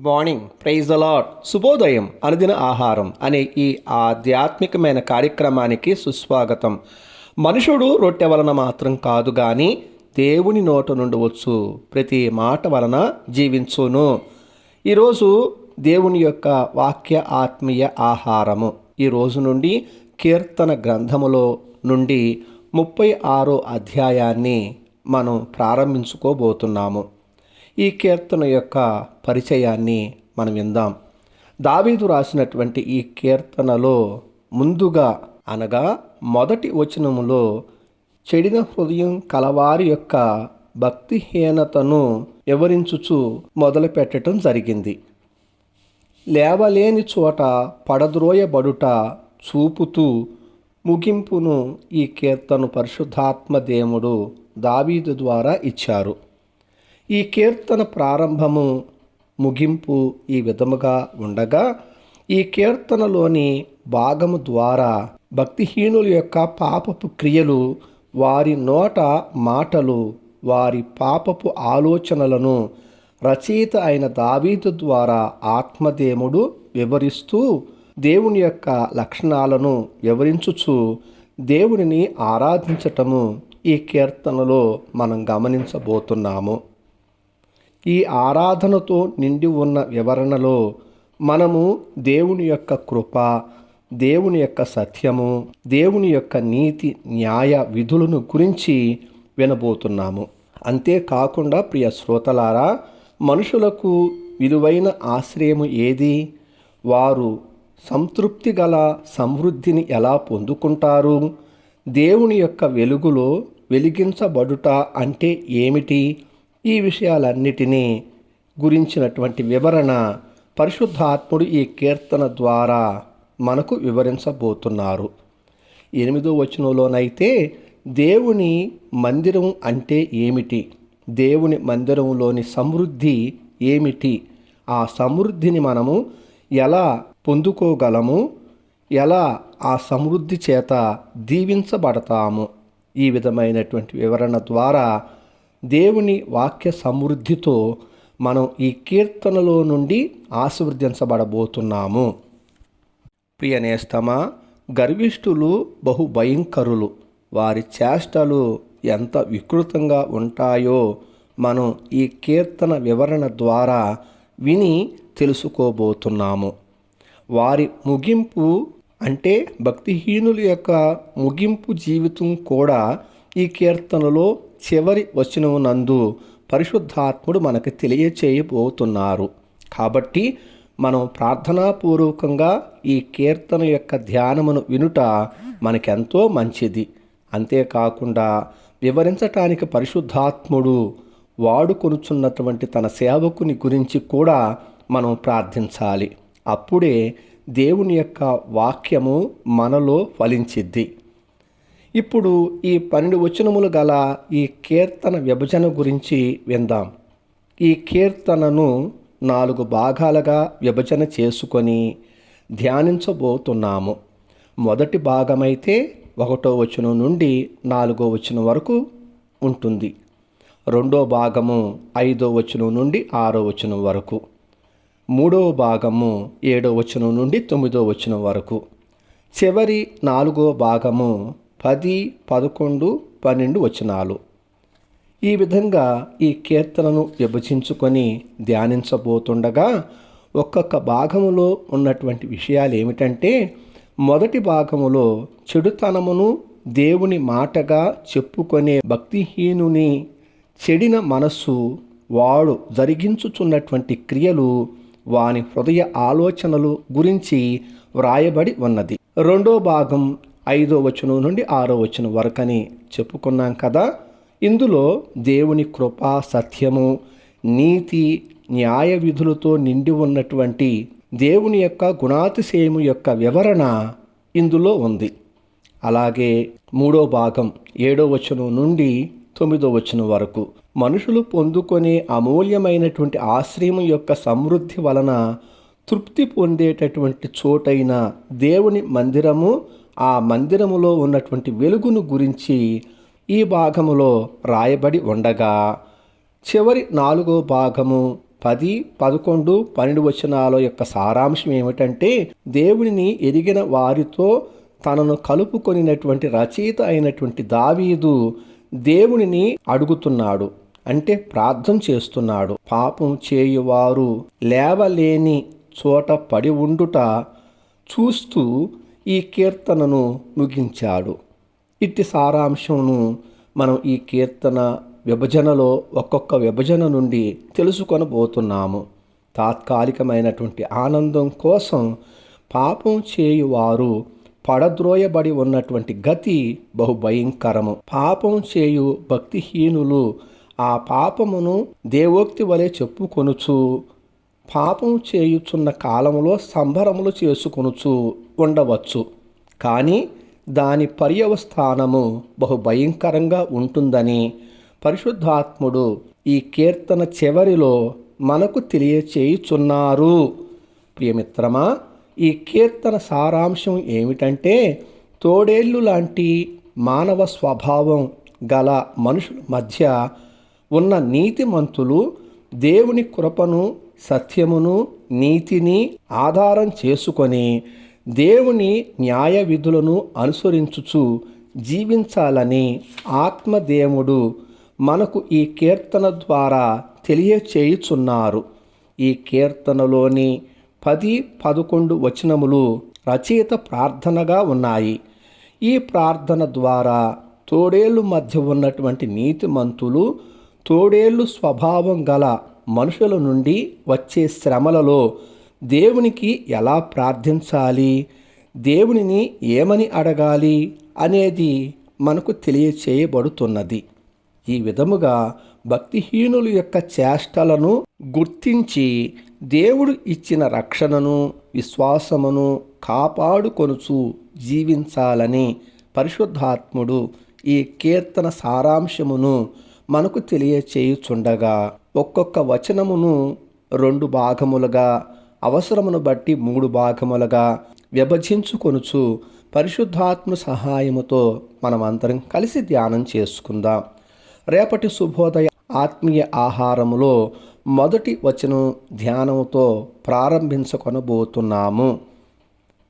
Morning praise allot శుభోదయం. అనుదిన ఆహారం అనే ఈ ఆధ్యాత్మికమైన కార్యక్రమానికి సుస్వాగతం. మనుషుడు రొట్టె వలన మాత్రం కాదు కానీ దేవుని నోట నుండి వచ్చు. ప్రతి మాట వలన జీవించును. ఈరోజు దేవుని యొక్క వాక్య ఆత్మీయ ఆహారము. ఈ రోజు నుండి కీర్తన గ్రంథములో నుండి ముప్పై ఆరో అధ్యాయాన్ని మనం ప్రారంభించుకోబోతున్నాము. ఈ కీర్తన యొక్క పరిచయాన్ని మనం విందాం. దావీదు రాసినటువంటి ఈ కీర్తనలో ముందుగా అనగా మొదటి వచనములో చెడిన హృదయం కలవారి యొక్క భక్తిహీనతను వివరించుచు మొదలుపెట్టడం జరిగింది. లేవలేని చోట పడద్రోయబడుట చూపుతూ ముగింపును ఈ కీర్తను పరిశుద్ధాత్మ దేవుడు దావీదు ద్వారా ఇచ్చారు. ఈ కీర్తన ప్రారంభము ముగింపు ఈ విధముగా ఉండగా ఈ కీర్తనలోని భాగము ద్వారా భక్తిహీనుల యొక్క పాపపు క్రియలు వారి నోట మాటలు వారి పాపపు ఆలోచనలను రచయిత అయిన దావీదు ద్వారా ఆత్మదేవుడు వివరిస్తూ దేవుని యొక్క లక్షణాలను వివరించుచు దేవునిని ఆరాధించటము ఈ కీర్తనలో మనం గమనించబోతున్నాము. ఈ ఆరాధనతో నిండి ఉన్న వివరణలో మనము దేవుని యొక్క కృప దేవుని యొక్క సత్యము దేవుని యొక్క నీతి న్యాయ విధులను గురించి వినబోతున్నాము. అంతేకాకుండా ప్రియ శ్రోతలారా మనుషులకు విలువైన ఆశ్రయము ఏది? వారు సంతృప్తి గల సమృద్ధిని ఎలా పొందుకుంటారు? దేవుని యొక్క వెలుగులో వెలిగించబడుట అంటే ఏమిటి? ఈ విషయాలన్నిటినీ గురించినటువంటి వివరణ పరిశుద్ధాత్ముడు ఈ కీర్తన ద్వారా మనకు వివరించబోతున్నారు. ఎనిమిదో వచనంలోనైతే దేవుని మందిరం అంటే ఏమిటి? దేవుని మందిరంలోని సమృద్ధి ఏమిటి? ఆ సమృద్ధిని మనము ఎలా పొందుకోగలము? ఎలా ఆ సమృద్ధి చేత దీవించబడతాము? ఈ విధమైనటువంటి వివరణ ద్వారా దేవుని వాక్య సమృద్ధితో మనం ఈ కీర్తనలో నుండి ఆశీర్వదించబడబోతున్నాము. ప్రియనేస్తమా గర్విష్ఠులు బహు భయంకరులు వారి చేష్టలు ఎంత వికృతంగా ఉంటాయో మనం ఈ కీర్తన వివరణ ద్వారా విని తెలుసుకోబోతున్నాము. వారి ముగింపు అంటే భక్తిహీనుల యొక్క ముగింపు జీవితం కూడా ఈ కీర్తనలో చివరి వచనమునందు పరిశుద్ధాత్ముడు మనకు తెలియచేయబోతున్నారు. కాబట్టి మనం ప్రార్థనాపూర్వకంగా ఈ కీర్తన యొక్క ధ్యానమును వినుట మనకెంతో మంచిది. అంతేకాకుండా వివరించటానికి పరిశుద్ధాత్ముడు వాడుకొనుచున్నటువంటి తన సేవకుని గురించి కూడా మనం ప్రార్థించాలి. అప్పుడే దేవుని యొక్క వాక్యము మనలో ఫలించిద్ది. ఇప్పుడు ఈ పన్నెండు వచనములు గల ఈ కీర్తన విభజన గురించి విందాం. ఈ కీర్తనను నాలుగు భాగాలుగా విభజన చేసుకొని ధ్యానించబోతున్నాము. మొదటి భాగమైతే ఒకటో వచనం నుండి నాలుగో వచనం వరకు ఉంటుంది. రెండో భాగము ఐదో వచనం నుండి ఆరో వచనం వరకు. మూడవ భాగము ఏడో వచనం నుండి తొమ్మిదో వచనం వరకు. చివరి నాలుగో భాగము పది పదకొండు పన్నెండు వచనాలు. ఈ విధంగా ఈ కీర్తనను విభజించుకొని ధ్యానించబోతుండగా ఒక్కొక్క భాగములో ఉన్నటువంటి విషయాలు ఏమిటంటే మొదటి భాగములో చెడుతనమును దేవుని మాటగా చెప్పుకొనే భక్తిహీనుని చెడిన మనస్సు వాడు జరిగించుచున్నటువంటి క్రియలు వాని హృదయ ఆలోచనలు గురించి వ్రాయబడి ఉన్నది. రెండో భాగం ఐదో వచనం నుండి ఆరో వచనం వరకని చెప్పుకున్నాం కదా. ఇందులో దేవుని కృపా సత్యము నీతి న్యాయ విధులతో నిండి ఉన్నటువంటి దేవుని యొక్క గుణాతిశయము యొక్క వివరణ ఇందులో ఉంది. అలాగే మూడో భాగం ఏడో వచనం నుండి తొమ్మిదో వచనం వరకు మనుషులు పొందుకునే అమూల్యమైనటువంటి ఆశ్రయం యొక్క సమృద్ధి వలన తృప్తి పొందేటటువంటి చోటైన దేవుని మందిరము ఆ మందిరములో ఉన్నటువంటి వెలుగును గురించి ఈ భాగములో రాయబడి ఉండగా చివరి నాలుగో భాగము పది పదకొండు పన్నెండు వచనాల యొక్క సారాంశం ఏమిటంటే దేవుడిని ఎరిగిన వారితో తనను కలుపుకొనినటువంటి రచయిత అయినటువంటి దావీదు దేవునిని అడుగుతున్నాడు అంటే ప్రార్థన చేస్తున్నాడు. పాపం చేయువారు లేవలేని చోట పడి ఉండుట చూస్తూ ఈ కీర్తనను ముగించాడు. ఇట్టి సారాంశమును మనం ఈ కీర్తన విభజనలో ఒక్కొక్క విభజన నుండి తెలుసుకొనబోతున్నాము. తాత్కాలికమైనటువంటి ఆనందం కోసం పాపం చేయువారు పడద్రోయబడి ఉన్నటువంటి గతి బహు భయంకరము పాపం చేయు భక్తిహీనులు ఆ పాపమును దేవోక్తి వలె చెప్పుకొనుచు పాపం చేయుచున్న కాలములో సంబరములు చేసుకొనుచు ఉండవచ్చు కానీ దాని పర్యవస్థానము బహు భయంకరంగా ఉంటుందని పరిశుద్ధాత్ముడు ఈ కీర్తన చివరిలో మనకు తెలియచేయుచున్నారు. ప్రియమిత్రమా ఈ కీర్తన సారాంశం ఏమిటంటే తోడేళ్ళు లాంటి మానవ స్వభావం గల మనుషుల మధ్య ఉన్న నీతిమంతులు దేవుని కృపను సత్యమును నీతిని ఆధారం చేసుకొని దేవుని న్యాయ విధులను అనుసరించుచు జీవించాలని ఆత్మదేవుడు మనకు ఈ కీర్తన ద్వారా తెలియచేయుచున్నారు. ఈ కీర్తనలోని పది పదకొండు వచనములు రచయిత ప్రార్థనగా ఉన్నాయి. ఈ ప్రార్థన ద్వారా తోడేళ్ళు మధ్య ఉన్నటువంటి నీతిమంతులు తోడేళ్ళు స్వభావం గల మనుషుల నుండి వచ్చే శ్రమలలో దేవునికి ఎలా ప్రార్థించాలి? దేవునిని ఏమని అడగాలి? అనేది మనకు తెలియచేయబడుతున్నది. ఈ విధముగా భక్తిహీనుల యొక్క చేష్టలను గుర్తించి దేవుడు ఇచ్చిన రక్షణను విశ్వాసమును కాపాడుకొనుచు జీవించాలని పరిశుద్ధాత్ముడు ఈ కీర్తన సారాంశమును మనకు తెలియచేయుచుండగా ఒక్కొక్క వచనమును రెండు భాగములుగా అవసరమును బట్టి మూడు భాగములుగా విభజించుకొనుచు పరిశుద్ధాత్మ సహాయముతో మనమందరం కలిసి ధ్యానం చేసుకుందాం. రేపటి శుభోదయ ఆత్మీయ ఆహారములో మొదటి వచనం ధ్యానముతో ప్రారంభించుకొనబోతున్నాము.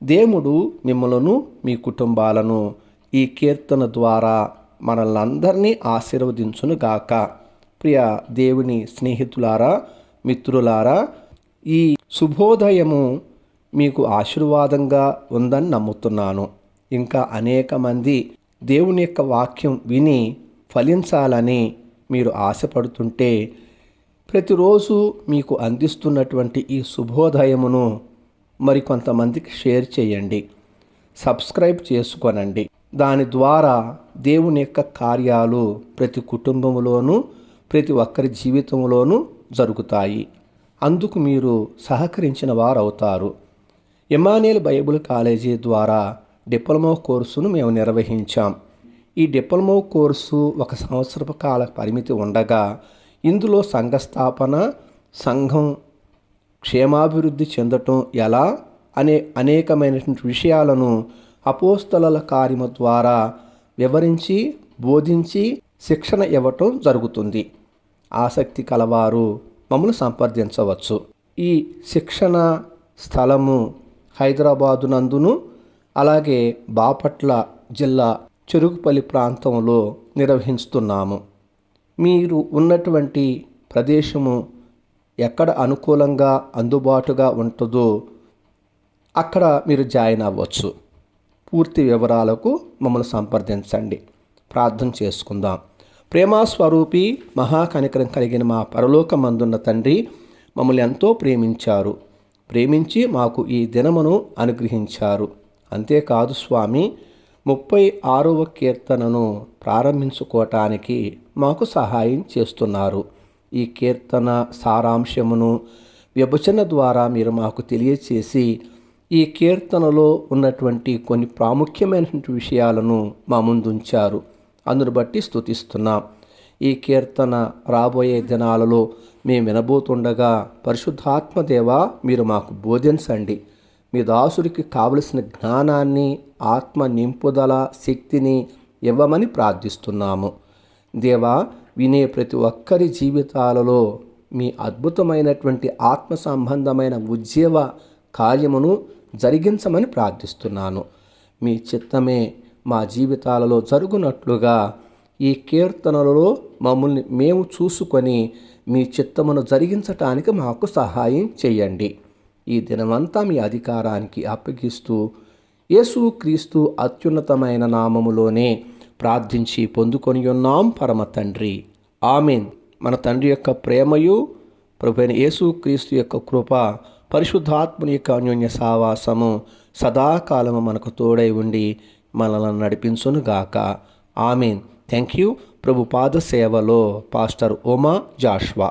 దేవుడు మిమ్మలను మీ కుటుంబాలను ఈ కీర్తన ద్వారా మనల్నందరినీ ఆశీర్వదించునుగాక. ప్రియ దేవుని స్నేహితులారా మిత్రులారా ఈ శుభోదయము మీకు ఆశీర్వాదంగా ఉందని నమ్ముతున్నాను. ఇంకా అనేక మంది దేవుని యొక్క వాక్యం విని ఫలించాలని మీరు ఆశపడుతుంటే ప్రతిరోజు మీకు అందిస్తున్నటువంటి ఈ శుభోదయమును మరికొంతమందికి షేర్ చేయండి. సబ్స్క్రైబ్ చేసుకోనండి. దాని ద్వారా దేవుని యొక్క కార్యాలు ప్రతి కుటుంబంలోనూ ప్రతి ఒక్కరి జీవితంలోనూ జరుగుతాయి. అందుకు మీరు సహకరించిన వారు అవుతారు ఇమానియల్ బైబుల్ కాలేజీ ద్వారా డిప్లొమా కోర్సును మేము నిర్వహించాం. ఈ డిప్లొమా కోర్సు ఒక సంవత్సరపు కాల పరిమితి ఉండగా ఇందులో సంఘ స్థాపన సంఘం క్షేమాభివృద్ధి చెందటం ఎలా అనే అనేకమైనటువంటి విషయాలను అపోస్తల కార్యము ద్వారా వివరించి బోధించి శిక్షణ ఇవ్వటం జరుగుతుంది. ఆసక్తి కలవారు మమ్మల్ని సంప్రదించవచ్చు. ఈ శిక్షణ స్థలము హైదరాబాదు నందును అలాగే బాపట్ల జిల్లా చెరుకుపల్లి ప్రాంతంలో నిర్వహిస్తున్నాము. మీరు ఉన్నటువంటి ప్రదేశము ఎక్కడ అనుకూలంగా అందుబాటుగా ఉంటుందో అక్కడ మీరు జాయిన్ అవ్వచ్చు. పూర్తి వివరాలకు మమ్మల్ని సంప్రదించండి. ప్రార్థన చేసుకుందాం. ప్రేమాస్వరూపి మహాకనికరం కలిగిన మా పరలోకమందున్న తండ్రి మమ్మల్ని ఎంతో ప్రేమించారు. ప్రేమించి మాకు ఈ దినమును అనుగ్రహించారు. అంతేకాదు స్వామి ముప్పై ఆరవ కీర్తనను ప్రారంభించుకోవటానికి మాకు సహాయం చేస్తున్నారు. ఈ కీర్తన సారాంశమును విభజన ద్వారా మీరు మాకు తెలియచేసి ఈ కీర్తనలో ఉన్నటువంటి కొన్ని ప్రాముఖ్యమైనటువంటి విషయాలను మా ముందుంచారు. అందును బట్టి స్థుతిస్తున్నాం ఈ కీర్తన రాబోయే దినాలలో మేము వినబోతుండగా పరిశుద్ధాత్మదేవ మీరు మాకు బోధించండి. మీ దాసుడికి కావలసిన జ్ఞానాన్ని ఆత్మ నింపుదల శక్తిని ఇవ్వమని ప్రార్థిస్తున్నాము. దేవా వినే ప్రతి ఒక్కరి జీవితాలలో మీ అద్భుతమైనటువంటి ఆత్మ సంబంధమైన ఉద్యోగ కార్యమును జరిగించమని ప్రార్థిస్తున్నాను. మీ చిత్తమే మా జీవితాలలో జరుగునట్లుగా ఈ కీర్తనలలో మమ్మల్ని మేము చూసుకొని మీ చిత్తమును జరిగించటానికి మాకు సహాయం చేయండి. ఈ దినమంతా మీ అధికారానికి అప్పగిస్తూ యేసుక్రీస్తు అత్యున్నతమైన నామములోనే ప్రార్థించి పొందుకొని ఉన్నాం పరమ తండ్రి. ఆమెన్. మన తండ్రి యొక్క ప్రేమయు ప్రభువైన యేసుక్రీస్తు యొక్క కృప పరిశుద్ధాత్మని యొక్క అన్యోన్య సావాసము సదాకాలము మనకు తోడై ఉండి మనల్ని నడిపించునుగాక ఆమెన్. థ్యాంక్ యూ ప్రభు పాద సేవలో పాస్టర్ ఉమా జాష్వా.